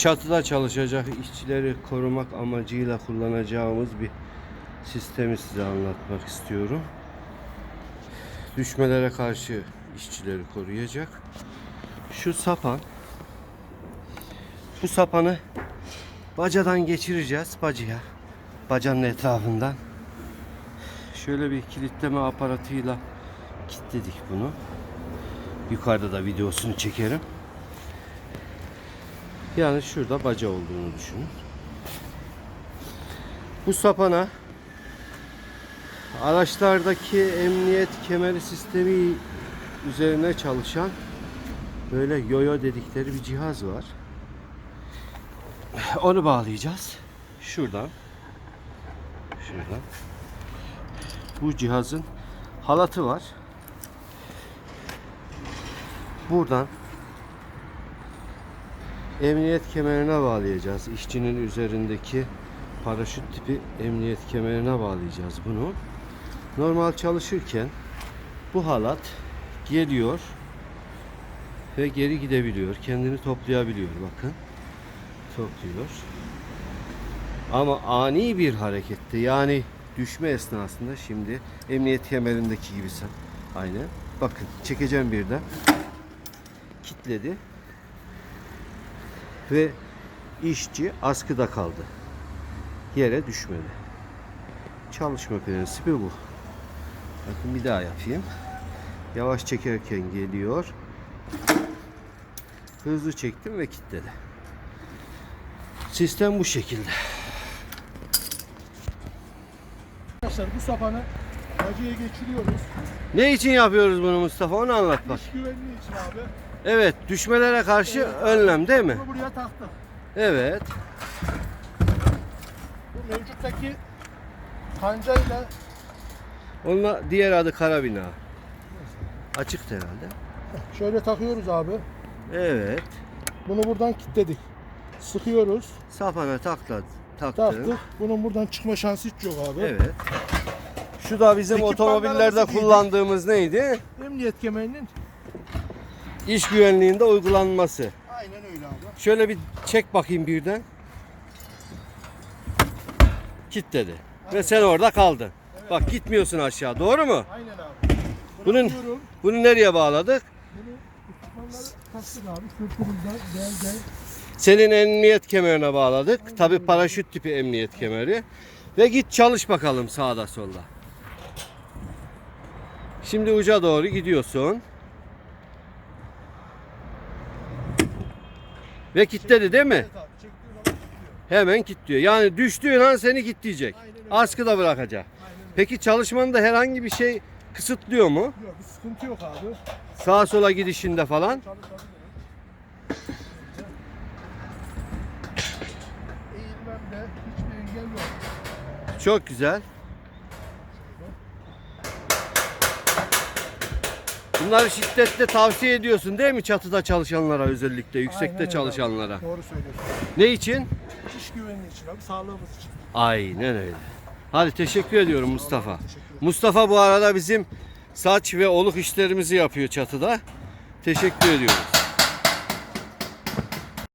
çatıda çalışacak işçileri korumak amacıyla kullanacağımız bir sistemi size anlatmak istiyorum. Düşmelere karşı işçileri koruyacak. Şu sapan bu sapanı bacadan geçireceğiz bacaya. Bacanın etrafından. Şöyle bir kilitleme aparatıyla kilitledik bunu. Yukarıda da videosunu çekerim. Yani şurada baca olduğunu düşünün. Bu sapana araçlardaki emniyet kemeri sistemi üzerine çalışan böyle yoyo dedikleri bir cihaz var. Onu bağlayacağız. Şuradan. Şuradan. Bu cihazın halatı var. Buradan emniyet kemerine bağlayacağız. İşçinin üzerindeki paraşüt tipi emniyet kemerine bağlayacağız bunu. Normal çalışırken bu halat geliyor ve geri gidebiliyor. Kendini toplayabiliyor bakın. Topluyor. Ama ani bir harekette yani düşme esnasında şimdi emniyet kemerindeki gibi sen. Aynen. Bakın çekeceğim birden. Kitledi. Ve işçi askıda kaldı. Yere düşmedi. Çalışma prensibi bu. Bakın bir daha yapayım. Yavaş çekerken geliyor. Hızlı çektim ve kilitledi. Sistem bu şekilde. Arkadaşlar bu sapanı bacaya geçiriyoruz. Ne için yapıyoruz bunu Mustafa? Onu anlat bak. İş güvenliği için abi. Evet, düşmelere karşı önlem değil mi? Bunu buraya taktık. Evet. Bu mevcuttaki kancayla Onunla diğer adı karabina. Açık herhalde. şöyle takıyoruz abi. Evet. Bunu buradan kilitledik. Sıkıyoruz. Sapana takla, taktım. Taktık. Bunun buradan çıkma şansı hiç yok abi. Evet. Şu da bizim otomobillerde giydik. kullandığımız neydi? Emniyet kemerinin İş güvenliğinde uygulanması. aynen öyle abi. Şöyle bir çek bakayım birden. Kilitledi. Ve sen orada kaldın. Bak gitmiyorsun aşağı. Doğru mu? Aynen abi. Bunun-. Bunu nereye bağladık? Bunu ekipmanları taktık abi. Sırtımızda gel gel. Senin emniyet kemerine bağladık. Tabi paraşüt tipi emniyet kemeri. Ve git çalış bakalım sağda solda. Şimdi uca doğru gidiyorsun. Ve kilitledi değil mi? Evet abi. Çektiğin zaman kilitliyor. Hemen kilitliyor. Yani düştüğün an seni kilitleyecek. Askıda bırakacak. Aynen. Peki çalışmanda herhangi bir şey kısıtlıyor mu? Yok bir sıkıntı yok abi. Sağa sola gidişinde falan? Eğilmemde hiçbir engel yok. Çok güzel. Bunları şiddetle tavsiye ediyorsun değil mi çatıda çalışanlara özellikle yüksekte Aynen öyle çalışanlara? abi. Doğru söylüyorsun. Ne için? İş güvenliği için abi, sağlığımız için. Aynen öyle. Hadi teşekkür ediyorum Mustafa. Teşekkür. Mustafa bu arada bizim saç ve oluk işlerimizi yapıyor çatıda. Teşekkür ediyoruz.